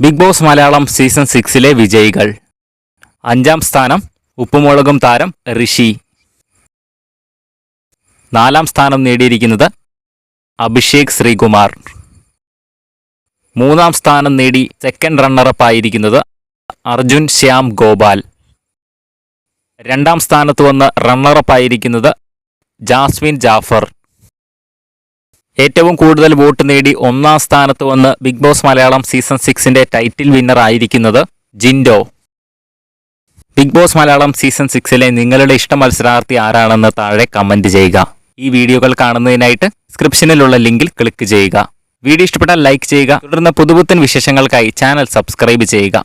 Big boss Malayalam season സിക്സിലെ വിജയികൾ. അഞ്ചാം സ്ഥാനം ഉപ്പുമുളകും താരം ഋഷി. നാലാം സ്ഥാനം നേടിയിരിക്കുന്നത് അഭിഷേക് ശ്രീകുമാർ. മൂന്നാം സ്ഥാനം നേടി സെക്കൻഡ് റണ്ണറപ്പ് ആയിരിക്കുന്നത് അർജുൻ ശ്യാം ഗോപാൽ. രണ്ടാം സ്ഥാനത്ത് വന്ന് റണ്ണറപ്പ് ആയിരിക്കുന്നത് ജാസ്മിൻ ജാഫർ. ഏറ്റവും കൂടുതൽ വോട്ട് നേടി ഒന്നാം സ്ഥാനത്ത് വന്ന് ബിഗ് ബോസ് മലയാളം സീസൺ സിക്സിന്റെ ടൈറ്റിൽ വിന്നർ ആയിരിക്കുന്നത് Jinto. Big boss Malayalam season സിക്സിലെ നിങ്ങളുടെ ഇഷ്ട മത്സരാർത്ഥി ആരാണെന്ന് താഴെ കമന്റ് ചെയ്യുക. ഈ വീഡിയോകൾ കാണുന്നതിനായിട്ട് ഡിസ്ക്രിപ്ഷനിലുള്ള ലിങ്കിൽ ക്ലിക്ക് ചെയ്യുക. വീഡിയോ ഇഷ്ടപ്പെട്ടാൽ ലൈക്ക് ചെയ്യുക. തുടർന്ന് പുതുപുത്തൻ വിശേഷങ്ങൾക്കായി ചാനൽ സബ്സ്ക്രൈബ് ചെയ്യുക.